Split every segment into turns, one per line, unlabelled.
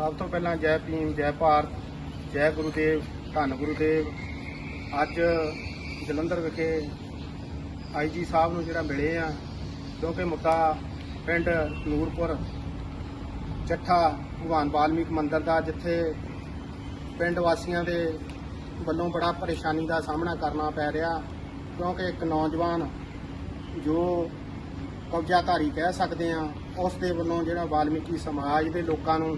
ਸਭ ਤੋਂ ਪਹਿਲਾਂ ਜੈ ਭੀਮ, ਜੈ ਭਾਰਤ, ਜੈ ਗੁਰੂ ਦੇਵ ਧੰਨ ਗੁਰੂ ਦੇਵ ਅੱਜ ਜਲੰਧਰ ਵਿਖੇ ਆਈਜੀ ਸਾਹਿਬ ਨੂੰ ਜਿਹੜਾ ਮਿਲੇ ਆ, ਕਿਉਂਕਿ ਮੁੱਦਾ ਪਿੰਡ ਨੂਰਪੁਰ ਚੱਠਾ ਭਗਵਾਨ ਵਾਲਮੀਕ ਮੰਦਿਰ ਦਾ, ਜਿੱਥੇ ਪਿੰਡ ਵਾਸੀਆਂ ਦੇ ਵੱਲੋਂ ਬੜਾ ਪਰੇਸ਼ਾਨੀ ਦਾ ਸਾਹਮਣਾ ਕਰਨਾ ਪੈ ਰਿਹਾ, ਕਿਉਂਕਿ ਇੱਕ ਨੌਜਵਾਨ ਜੋ ਕਬਜ਼ਾਧਾਰੀ ਕਹਿ ਸਕਦੇ ਆ, ਉਸ ਦੇ ਵੱਲੋਂ ਜਿਹੜਾ ਵਾਲਮੀਕੀ ਸਮਾਜ ਦੇ ਲੋਕਾਂ ਨੂੰ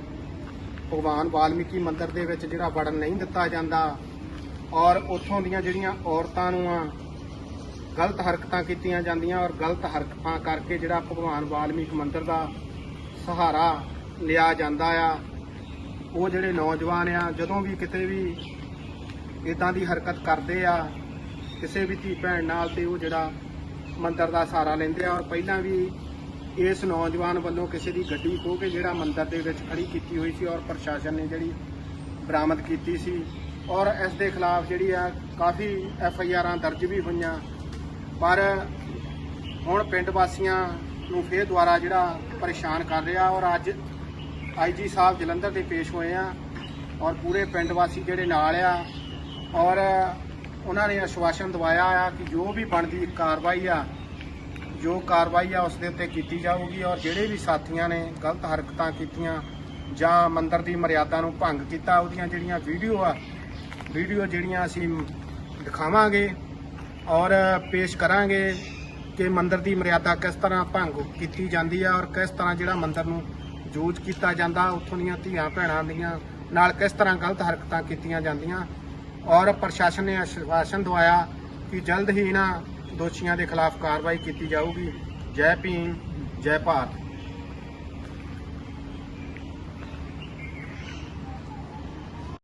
ਭਗਵਾਨ ਵਾਲਮੀਕੀ ਮੰਦਿਰ ਦੇ ਵਿੱਚ ਜਿਹੜਾ ਵੜਨ ਨਹੀਂ ਦਿੱਤਾ ਜਾਂਦਾ ਔਰ ਉੱਥੋਂ ਦੀਆਂ ਜਿਹੜੀਆਂ ਔਰਤਾਂ ਨੂੰ ਆ ਗਲਤ ਹਰਕਤਾਂ ਕੀਤੀਆਂ ਜਾਂਦੀਆਂ ਔਰ ਗਲਤ ਹਰਕਤਾਂ ਕਰਕੇ ਜਿਹੜਾ ਭਗਵਾਨ ਵਾਲਮੀਕ ਮੰਦਿਰ ਦਾ ਸਹਾਰਾ ਲਿਆ ਜਾਂਦਾ ਆ, ਉਹ ਜਿਹੜੇ ਨੌਜਵਾਨ ਆ, ਜਦੋਂ ਵੀ ਕਿਤੇ ਵੀ ਇਦਾਂ ਦੀ ਹਰਕਤ ਕਰਦੇ ਆ, ਕਿਸੇ ਵੀ ਧੀ ਭੈਣ ਨਾਲ ਤੇ ਉਹ ਜਿਹੜਾ ਮੰਦਿਰ ਦਾ ਸਹਾਰਾ ਲੈਂਦੇ ਆ ਔਰ ਪਹਿਲਾਂ ਵੀ ਇਸ ਨੌਜਵਾਨ ਵੱਲੋਂ ਕਿਸੇ ਦੀ ਗੱਡੀ ਖੋਹ ਕੇ ਜਿਹੜਾ ਮੰਦਰ ਦੇ ਵਿੱਚ ਖੜੀ ਕੀਤੀ ਹੋਈ ਸੀ ਔਰ ਪ੍ਰਸ਼ਾਸਨ ਨੇ ਜਿਹੜੀ ਬਰਾਮਦ ਕੀਤੀ ਸੀ ਔਰ ਇਸ ਦੇ ਖਿਲਾਫ ਜਿਹੜੀ ਆ ਕਾਫੀ ਐਫ ਆਈ ਆਰਾਂ ਦਰਜ ਵੀ ਹੋਈਆਂ। ਪਰ ਹੁਣ ਪਿੰਡ ਵਾਸੀਆਂ ਨੂੰ ਫੇਰ ਦੁਆਰਾ ਜਿਹੜਾ ਪਰੇਸ਼ਾਨ ਕਰ ਰਿਹਾ ਔਰ ਅੱਜ ਆਈਜੀ ਸਾਹਿਬ ਜਲੰਧਰ ਦੇ ਪੇਸ਼ ਹੋਏ ਆ ਔਰ ਪੂਰੇ ਪਿੰਡ ਵਾਸੀ ਜਿਹੜੇ ਨਾਲ ਆ ਔਰ ਉਹਨਾਂ ਨੇ ਆਸ਼ਵਾਸਨ ਦਵਾਇਆ ਆ ਕਿ ਜੋ ਵੀ ਬਣਦੀ ਕਾਰਵਾਈ ਆ ਜੋ ਕਾਰਵਾਈ ਆ ਉਸ ਦੇ ਉੱਤੇ ਕੀਤੀ ਜਾਊਗੀ ਔਰ ਜਿਹੜੇ ਵੀ ਸਾਥੀਆਂ ਨੇ ਗਲਤ ਹਰਕਤਾਂ ਕੀਤੀਆਂ ਜਾਂ ਮੰਦਰ ਦੀ ਮਰਿਆਦਾ ਨੂੰ ਭੰਗ ਕੀਤਾ, ਉਹਦੀਆਂ ਜਿਹੜੀਆਂ ਵੀਡੀਓ ਆ, ਵੀਡੀਓ ਜਿਹੜੀਆਂ ਅਸੀਂ ਦਿਖਾਵਾਂਗੇ ਔਰ ਪੇਸ਼ ਕਰਾਂਗੇ ਕਿ ਮੰਦਰ ਦੀ ਮਰਿਆਦਾ ਕਿਸ ਤਰ੍ਹਾਂ ਭੰਗ ਕੀਤੀ ਜਾਂਦੀ ਆ ਔਰ ਕਿਸ ਤਰ੍ਹਾਂ ਜਿਹੜਾ ਮੰਦਰ ਨੂੰ ਯੂਜ਼ ਕੀਤਾ ਜਾਂਦਾ, ਉੱਥੋਂ ਦੀਆਂ ਧੀਆਂ ਭੈਣਾਂ ਦੀਆਂ ਨਾਲ ਕਿਸ ਤਰ੍ਹਾਂ ਗਲਤ ਹਰਕਤਾਂ ਕੀਤੀਆਂ ਜਾਂਦੀਆਂ ਔਰ ਪ੍ਰਸ਼ਾਸਨ ਨੇ ਆਸ਼ਵਾਸਨ ਦਵਾਇਆ ਕਿ ਜਲਦ ਹੀ ਇਹਨਾਂ ਦੋਸ਼ੀਆਂ ਦੇ ਖਿਲਾਫ ਕਾਰਵਾਈ ਕੀਤੀ ਜਾਊਗੀ। ਜੈ ਭੀਮ ਜੈ ਭਾਰਤ।